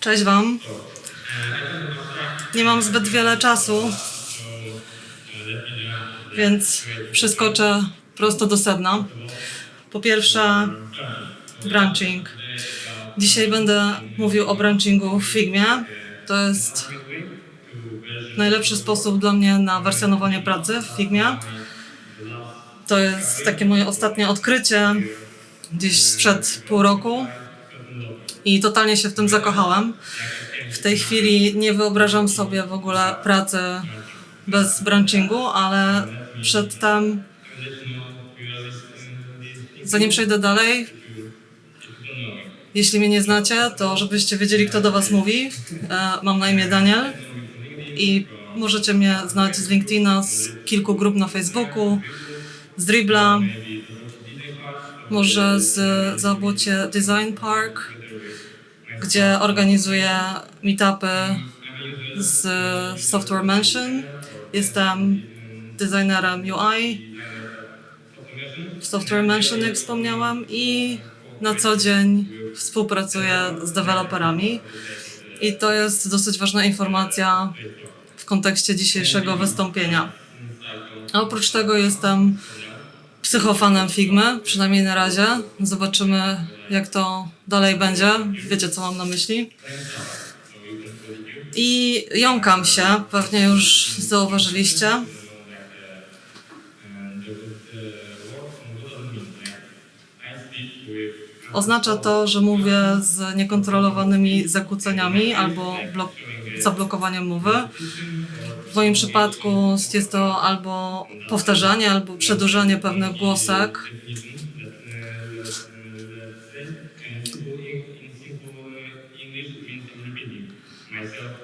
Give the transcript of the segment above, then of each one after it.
Cześć Wam. Nie mam zbyt wiele czasu, więc przeskoczę prosto do sedna. Po pierwsze, branching. Dzisiaj będę mówił o branchingu w Figmie. To jest najlepszy sposób dla mnie na wersjonowanie pracy w Figmie. To jest takie moje ostatnie odkrycie gdzieś sprzed pół roku i totalnie się w tym zakochałem. W tej chwili nie wyobrażam sobie w ogóle pracy bez branchingu, ale przedtem, zanim przejdę dalej, jeśli mnie nie znacie, to żebyście wiedzieli, kto do Was mówi. E, Mam na imię Daniel i możecie mnie znać z LinkedIna, z kilku grup na Facebooku, z Dribbla, może z Zabłocie Design Park, gdzie organizuję meetupy z Software Mansion. Jestem designerem UI w Software Mansion, jak wspomniałam, i na co dzień współpracuję z deweloperami. I to jest dosyć ważna informacja w kontekście dzisiejszego wystąpienia. A oprócz tego jestem psychofanem Figmy, przynajmniej na razie. Zobaczymy, jak to dalej będzie. Wiecie, co mam na myśli. I jąkam się, pewnie już zauważyliście. Oznacza to, że mówię z niekontrolowanymi zakłóceniami albo blok- zablokowaniem mowy. W moim przypadku jest to albo powtarzanie, albo przedłużanie pewnych głosek.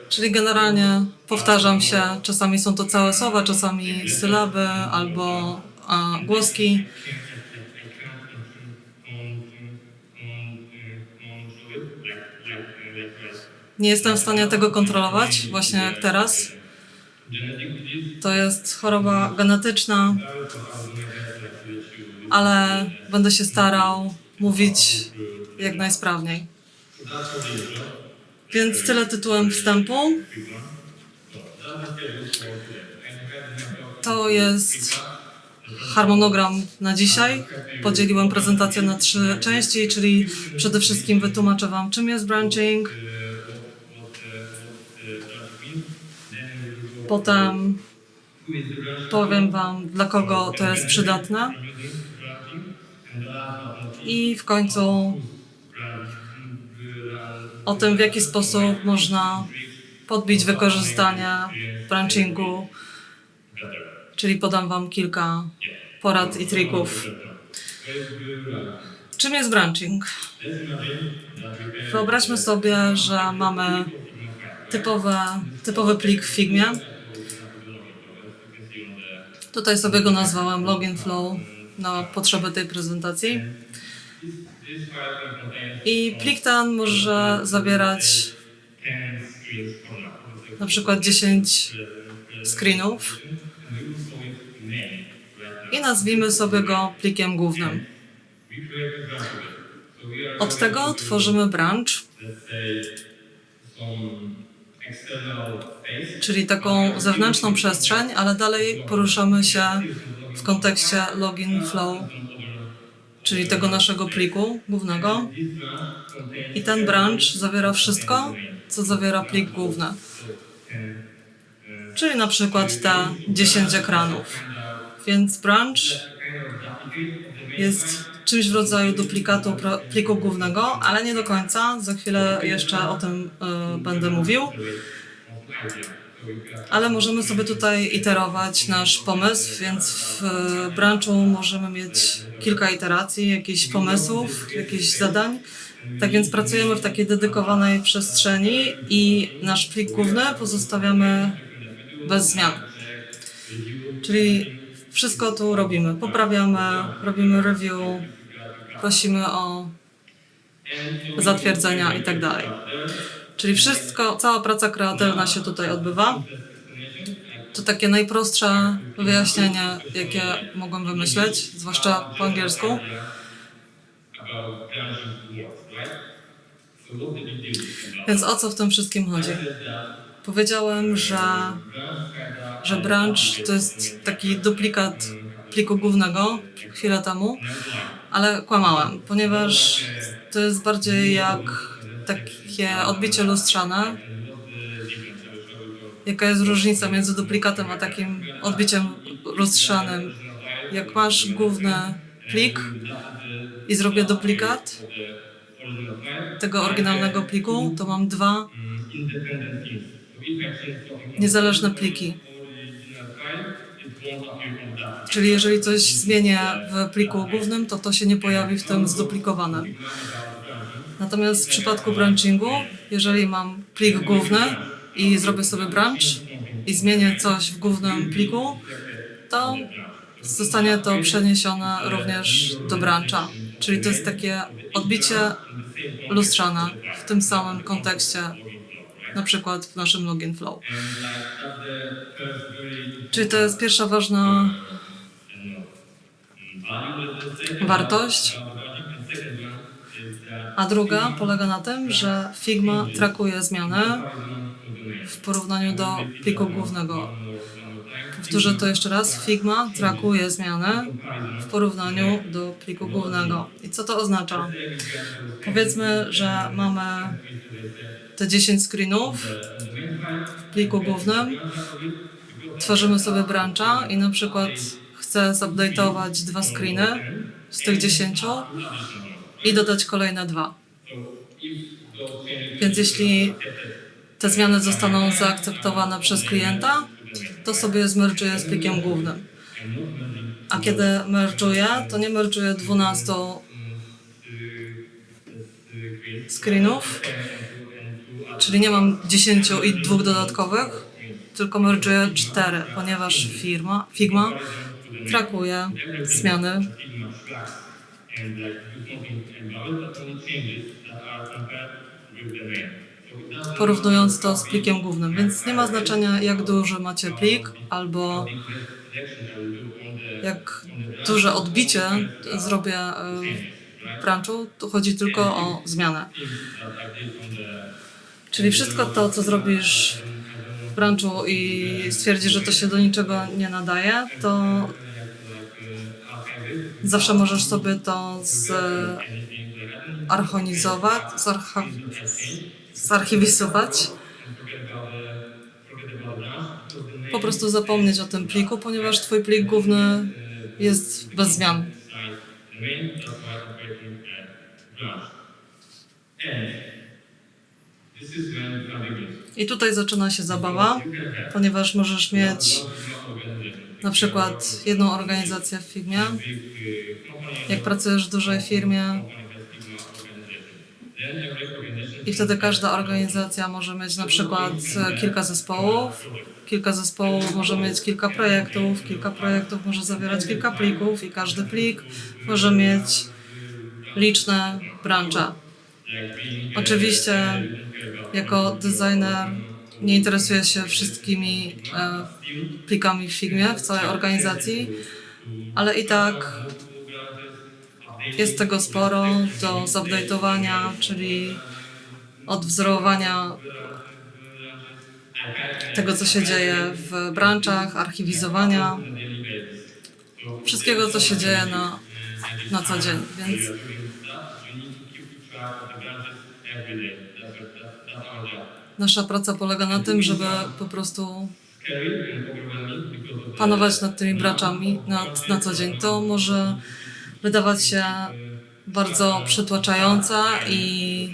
Czyli generalnie powtarzam się, czasami są to całe słowa, czasami sylaby albo a, głoski. Nie jestem w stanie tego kontrolować, właśnie jak teraz. To jest choroba genetyczna, ale będę się starał mówić jak najsprawniej. Więc tyle tytułem wstępu. To jest harmonogram na dzisiaj. Podzieliłem prezentację na trzy części, czyli przede wszystkim wytłumaczę Wam, czym jest branching. Potem powiem Wam, dla kogo to jest przydatne. I w końcu o tym, w jaki sposób można podbić wykorzystanie branchingu, czyli podam Wam kilka porad i trików. Czym jest branching? Wyobraźmy sobie, że mamy typowe, typowy plik w Figmie. Tutaj sobie go nazwałem Login Flow na potrzeby tej prezentacji. I plik ten może zawierać na przykład 10 screenów i nazwijmy sobie go plikiem głównym. Od tego tworzymy branch, czyli taką zewnętrzną przestrzeń, ale dalej poruszamy się w kontekście login flow, czyli tego naszego pliku głównego. I ten branch zawiera wszystko, co zawiera plik główny. Czyli na przykład te 10 ekranów. Więc branch jest czymś w rodzaju duplikatu pliku głównego, ale nie do końca. Za chwilę jeszcze o tym y, będę mówił. Ale możemy sobie tutaj iterować nasz pomysł, więc w y, branchu możemy mieć kilka iteracji, jakichś pomysłów, jakichś zadań. Tak więc pracujemy w takiej dedykowanej przestrzeni i nasz plik główny pozostawiamy bez zmian. Czyli wszystko tu robimy. Poprawiamy, robimy review, prosimy o zatwierdzenia i tak dalej. Czyli wszystko, cała praca kreatywna się tutaj odbywa. To takie najprostsze wyjaśnienie, jakie mogłem wymyśleć, zwłaszcza po angielsku. Więc o co w tym wszystkim chodzi? Powiedziałem, że, że branch to jest taki duplikat pliku głównego chwilę temu, ale kłamałem, ponieważ to jest bardziej jak takie odbicie lustrzane. Jaka jest różnica między duplikatem a takim odbiciem lustrzanym? Jak masz główny plik i zrobię duplikat tego oryginalnego pliku, to mam dwa niezależne pliki. Czyli jeżeli coś zmienię w pliku głównym, to to się nie pojawi w tym zduplikowanym. Natomiast w przypadku branchingu, jeżeli mam plik główny i zrobię sobie branch i zmienię coś w głównym pliku, to zostanie to przeniesione również do brancha. Czyli to jest takie odbicie lustrzane w tym samym kontekście, na przykład w naszym login flow. Czyli to jest pierwsza ważna wartość. A druga polega na tym, że Figma trakuje zmiany w porównaniu do pliku głównego. Powtórzę to jeszcze raz. Figma trakuje zmiany w porównaniu do pliku głównego. I co to oznacza? Powiedzmy, że mamy te 10 screenów w pliku głównym. Tworzymy sobie brancha i na przykład chcę zupdate'ować dwa screeny z tych 10 i dodać kolejne dwa. Więc jeśli te zmiany zostaną zaakceptowane przez klienta, to sobie zmerżuję z plikiem głównym. A kiedy merżuję, to nie merżuję 12 screenów, czyli nie mam 10 i dwóch dodatkowych, tylko merżuję 4, ponieważ firma, Figma trakuje zmiany porównując to z plikiem głównym. Więc nie ma znaczenia, jak duży macie plik, albo jak duże odbicie zrobię e, w branchu. Tu chodzi tylko o zmianę. Czyli wszystko to, co zrobisz w branchu i stwierdzisz, że to się do niczego nie nadaje, to zawsze możesz sobie to zarchonizować, zarcha, zarchiwizować. Po prostu zapomnieć o tym pliku, ponieważ twój plik główny jest bez zmian. I tutaj zaczyna się zabawa, ponieważ możesz mieć na przykład jedną organizację w firmie. Jak pracujesz w dużej firmie, i wtedy każda organizacja może mieć na przykład kilka zespołów. Kilka zespołów może mieć kilka projektów, kilka projektów może zawierać kilka plików i każdy plik może mieć liczne branże. Oczywiście jako designer nie interesuję się wszystkimi e, plikami w Figmie w całej organizacji, ale i tak jest tego sporo do zupdate'owania, czyli odwzorowania tego, co się dzieje w branczach, archiwizowania, wszystkiego, co się dzieje na, na co dzień. Więc nasza praca polega na tym, żeby po prostu panować nad tymi branczami na, na co dzień. To może wydawać się bardzo przytłaczające i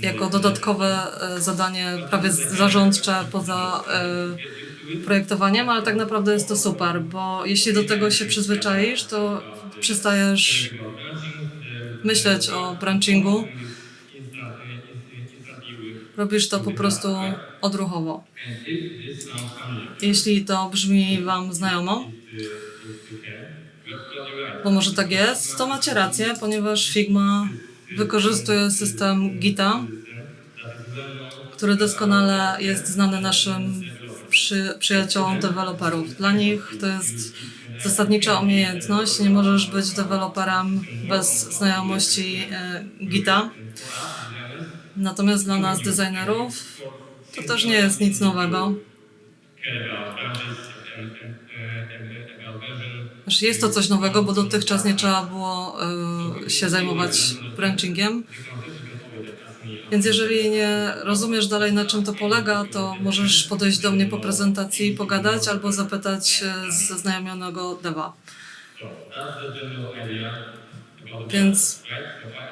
jako dodatkowe e, zadanie prawie zarządcze poza e, projektowaniem, ale tak naprawdę jest to super, bo jeśli do tego się przyzwyczaisz, to przestajesz myśleć o branchingu. Robisz to po prostu odruchowo. Jeśli to brzmi Wam znajomo, bo może tak jest, to macie rację, ponieważ Figma wykorzystuje system Gita, który doskonale jest znany naszym przy, przyjaciołom deweloperów. Dla nich to jest zasadnicza umiejętność. Nie możesz być deweloperem bez znajomości e, Gita. Natomiast dla nas, designerów, to też nie jest nic nowego. Znaczy jest to coś nowego, bo dotychczas nie trzeba było e, się zajmować branchingiem. Więc jeżeli nie rozumiesz dalej na czym to polega, to możesz podejść do mnie po prezentacji i pogadać albo zapytać ze znajomionego deva. So that's the general idea about Więc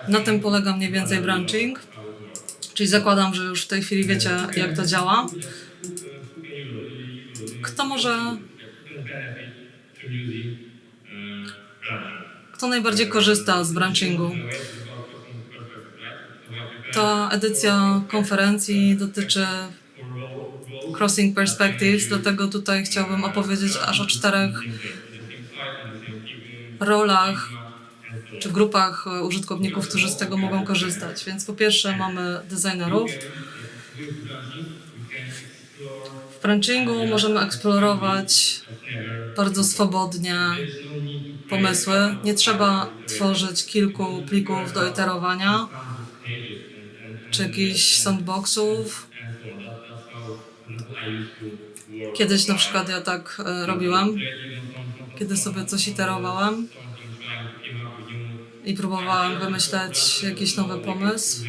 na tym polega mniej więcej branching. Czyli zakładam, że już w tej chwili wiecie jak to działa. Kto może, kto najbardziej korzysta z branchingu? Ta edycja konferencji dotyczy Crossing Perspectives, dlatego tutaj chciałbym opowiedzieć aż o czterech rolach czy grupach użytkowników, którzy z tego mogą korzystać. Więc po pierwsze mamy designerów. W branchingu możemy eksplorować bardzo swobodnie to pomysły. Nie trzeba tworzyć kilku plików do iterowania czy jakichś sandboxów. Kiedyś na przykład ja tak e, some kiedy sobie coś new i próbowałem wymyśleć jakiś nowy pomysł.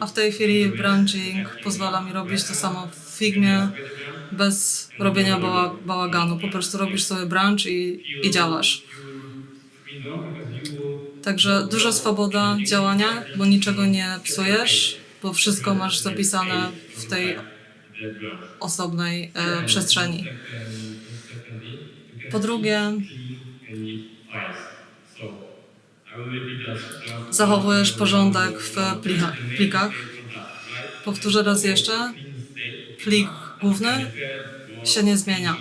A w tej chwili branching pozwala mi robić to samo w Figmie bez robienia bała, bałaganu. Po prostu robisz sobie branch i, i działasz. Także duża swoboda działania, bo niczego nie psujesz, bo wszystko masz zapisane w tej osobnej e, przestrzeni. Po drugie, zachowujesz porządek w plikach. Powtórzę raz jeszcze, plik główny się nie zmienia.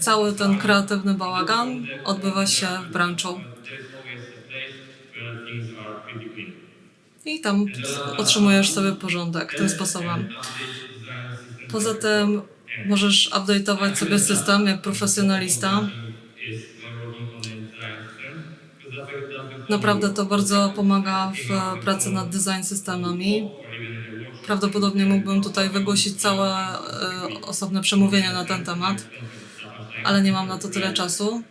Cały ten kreatywny bałagan odbywa się w branchu. I tam otrzymujesz sobie porządek tym sposobem. Poza tym możesz update'ować sobie system jak profesjonalista. Naprawdę to bardzo pomaga w pracy nad design systemami. Prawdopodobnie mógłbym tutaj wygłosić całe e, osobne przemówienie na ten temat, ale nie mam na to tyle czasu.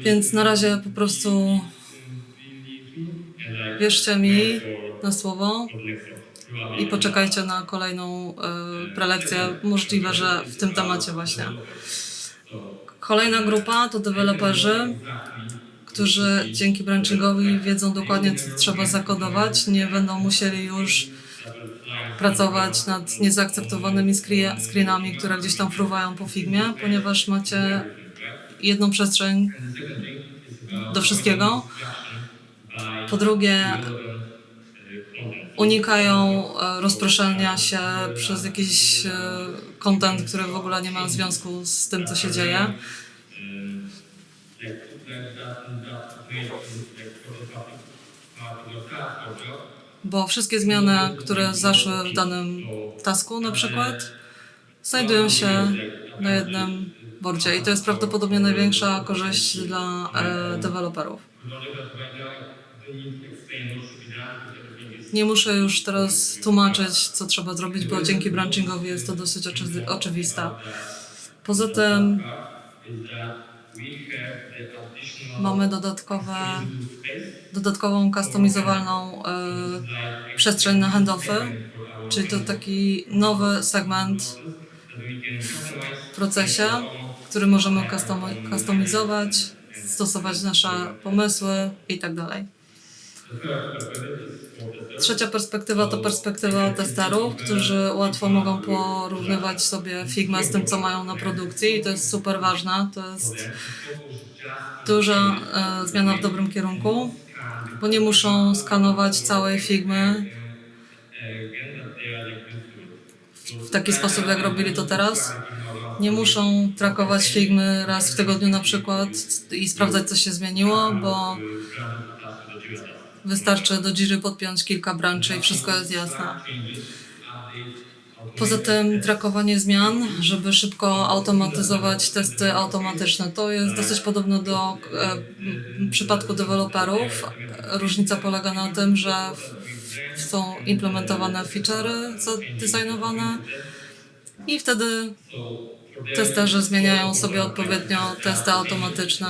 Więc na razie po prostu wierzcie mi na słowo i poczekajcie na kolejną e, prelekcję, możliwe, że w tym temacie właśnie. Kolejna grupa to deweloperzy, którzy dzięki branchingowi wiedzą dokładnie, co trzeba zakodować. Nie będą musieli już pracować nad niezaakceptowanymi scree- screenami, które gdzieś tam fruwają po Figmie, ponieważ macie jedną przestrzeń do wszystkiego. Po drugie, unikają e, rozproszenia się przez jakiś e, content, który w ogóle nie ma związku z tym, co się dzieje. Bo wszystkie zmiany, które zaszły w danym tasku na przykład, znajdują się na jednym bordzie i to jest prawdopodobnie największa korzyść dla e, deweloperów. Nie muszę już teraz tłumaczyć, co trzeba zrobić, bo dzięki branchingowi jest to dosyć oczy- oczywiste. Poza tym mamy dodatkowe, dodatkową customizowalną e, przestrzeń na handoffy, czyli to taki nowy segment w procesie, który możemy custom- customizować, stosować nasze pomysły i tak dalej. Trzecia perspektywa to perspektywa testerów, którzy łatwo mogą porównywać sobie Figma z tym, co mają na produkcji i to jest super ważne. To jest duża e, zmiana w dobrym kierunku, bo nie muszą skanować całej Figmy w taki sposób, jak robili to teraz. Nie muszą trakować Figmy raz w tygodniu na przykład i sprawdzać, co się zmieniło, bo wystarczy do Jiry podpiąć kilka branży i wszystko jest jasne. Poza tym trakowanie zmian, żeby szybko automatyzować testy automatyczne. To jest dosyć podobne do e, w przypadku deweloperów. Różnica polega na tym, że w- są implementowane feature'y zadesignowane i wtedy testerzy zmieniają sobie odpowiednio testy automatyczne,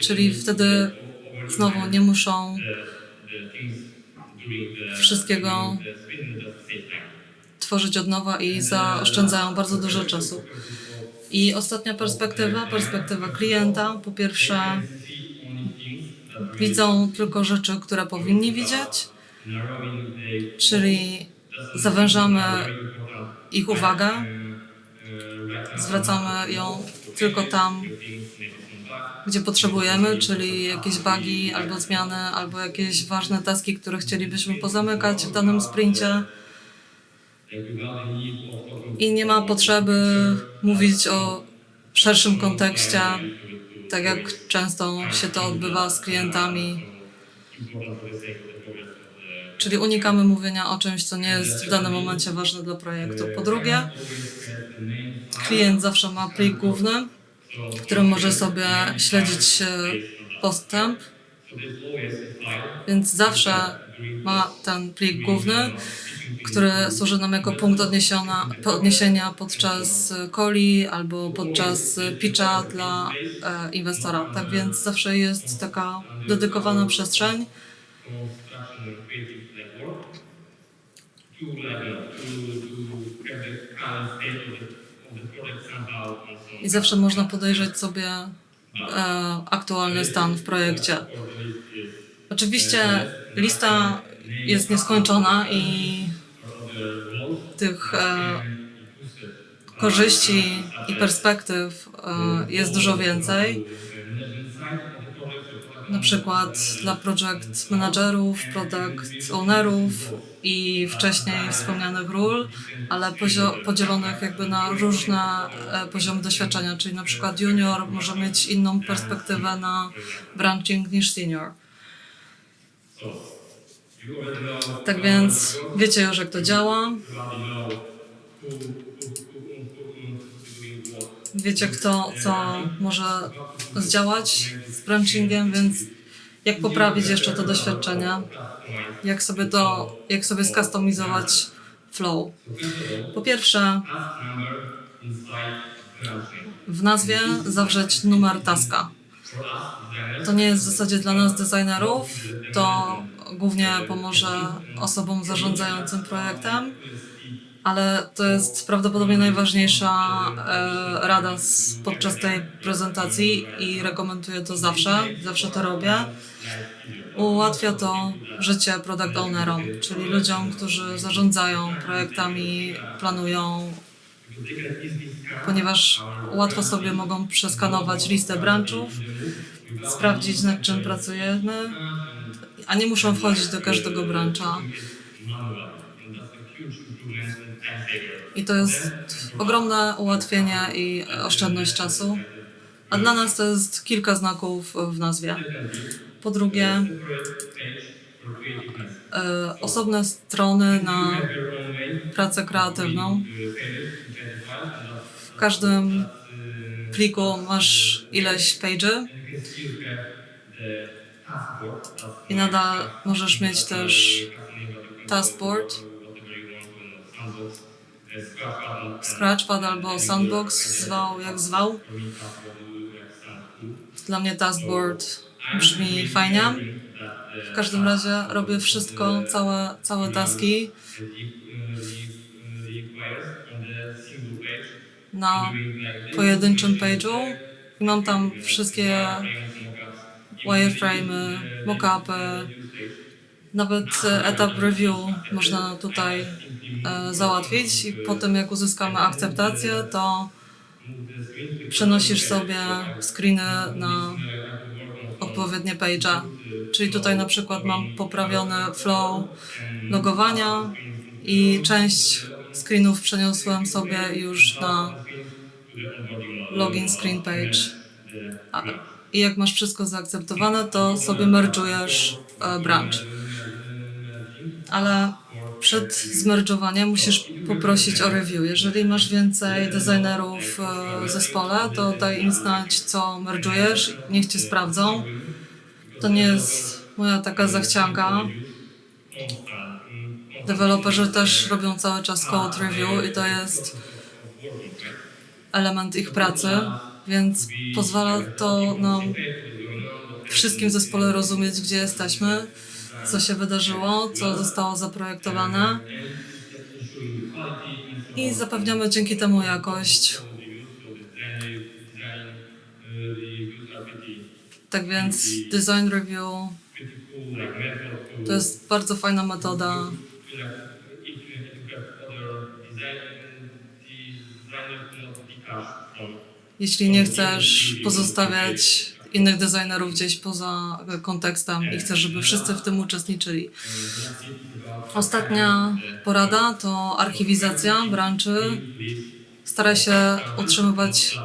czyli wtedy znowu nie muszą wszystkiego tworzyć od nowa i zaoszczędzają bardzo dużo czasu. I ostatnia perspektywa, perspektywa klienta. Po pierwsze, widzą tylko rzeczy, które powinni widzieć, czyli zawężamy ich uwagę, zwracamy ją tylko tam, gdzie potrzebujemy, czyli jakieś bugi albo zmiany, albo jakieś ważne taski, które chcielibyśmy pozamykać w danym sprincie. I nie ma potrzeby mówić o szerszym kontekście, tak jak często się to odbywa z klientami. Czyli unikamy mówienia o czymś, co nie jest w danym momencie ważne dla projektu. Po drugie, klient zawsze ma plik główny, w może sobie śledzić postęp, więc zawsze ma ten plik główny, który służy nam jako punkt odniesienia, podczas coli albo podczas pitcha dla e, inwestora. Tak więc zawsze jest taka dedykowana przestrzeń, i zawsze można podejrzeć sobie e, aktualny stan w projekcie. Oczywiście lista jest nieskończona i tych e, korzyści i perspektyw e, jest dużo więcej. Na przykład dla project managerów, product ownerów i wcześniej wspomnianych ról, ale podzielonych jakby na różne e, poziomy doświadczenia, czyli na przykład junior może mieć inną perspektywę na branching niż senior. Tak więc wiecie już jak to działa, wiecie kto co może zdziałać z branchingiem, więc jak poprawić jeszcze to doświadczenie, jak sobie to, jak sobie skustomizować flow. Po pierwsze, w nazwie zawrzeć numer taska. To nie jest w zasadzie dla nas designerów, to głównie pomoże osobom zarządzającym projektem, ale to jest prawdopodobnie najważniejsza e, rada z, podczas tej prezentacji i rekomenduję to zawsze, zawsze to robię. Ułatwia to życie product ownerom, czyli ludziom, którzy zarządzają projektami, planują, ponieważ łatwo sobie mogą przeskanować listę branchów, sprawdzić nad czym pracujemy, a nie muszą wchodzić do każdego brancha. I to jest ogromne ułatwienie i oszczędność czasu. A dla nas to jest kilka znaków w nazwie. Po drugie, e, osobne strony na pracę kreatywną. W każdym pliku masz ileś page'y i nadal możesz mieć też taskboard, Scratchpad albo Sandbox, zwał jak zwał. Dla mnie taskboard brzmi fajnie. W każdym razie robię wszystko, całe, całe taski na pojedynczym page'u i mam tam wszystkie wireframe'y, mockupy, nawet etap review można tutaj załatwić i po tym jak uzyskamy akceptację, to przenosisz sobie screeny na odpowiednie page'a. Czyli tutaj na przykład mam poprawiony flow logowania i część screenów przeniosłem sobie już na login screen page. I jak masz wszystko zaakceptowane, to sobie merge'ujesz e, branch. Ale Przed zmerdżowaniem musisz poprosić o review. Jeżeli masz więcej designerów e, w zespole, to daj im znać, co merdżujesz, niech cię sprawdzą. To nie jest moja taka zachcianka. Deweloperzy też robią cały czas code review i to jest element ich pracy, więc pozwala to nam wszystkim zespole rozumieć, gdzie jesteśmy, co się wydarzyło, co zostało zaprojektowane i zapewniamy dzięki temu jakość. Tak więc design review to jest bardzo fajna metoda. Jeśli nie chcesz pozostawiać innych designerów gdzieś poza kontekstem i chcesz, żeby wszyscy w tym uczestniczyli. Ostatnia porada to archiwizacja branży. Staraj się utrzymywać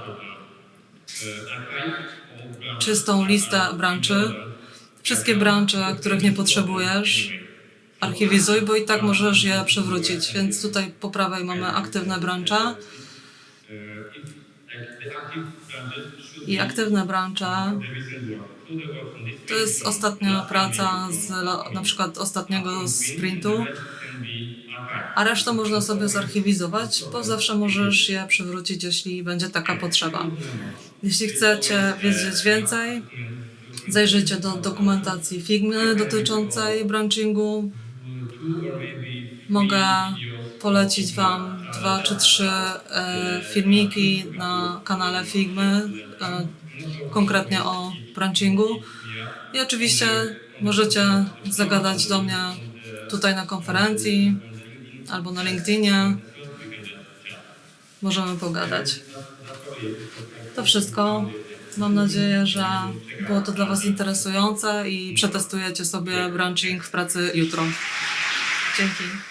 czystą listę branży. Wszystkie branże, których nie potrzebujesz, archiwizuj, bo i tak możesz je przywrócić. Więc tutaj po prawej mamy aktywne branże i aktywne branże to jest ostatnia praca z na przykład ostatniego sprintu, a resztę można sobie zarchiwizować, bo zawsze możesz je przywrócić, jeśli będzie taka potrzeba. Jeśli chcecie wiedzieć więcej, zajrzyjcie do dokumentacji Figmy dotyczącej branchingu. Mogę polecić Wam dwa czy trzy e, filmiki na kanale Figmy, e, konkretnie o branchingu. I oczywiście możecie zagadać do mnie tutaj na konferencji albo na LinkedInie. Możemy pogadać. To wszystko. Mam nadzieję, że było to dla Was interesujące i przetestujecie sobie branching w pracy jutro. Dzięki.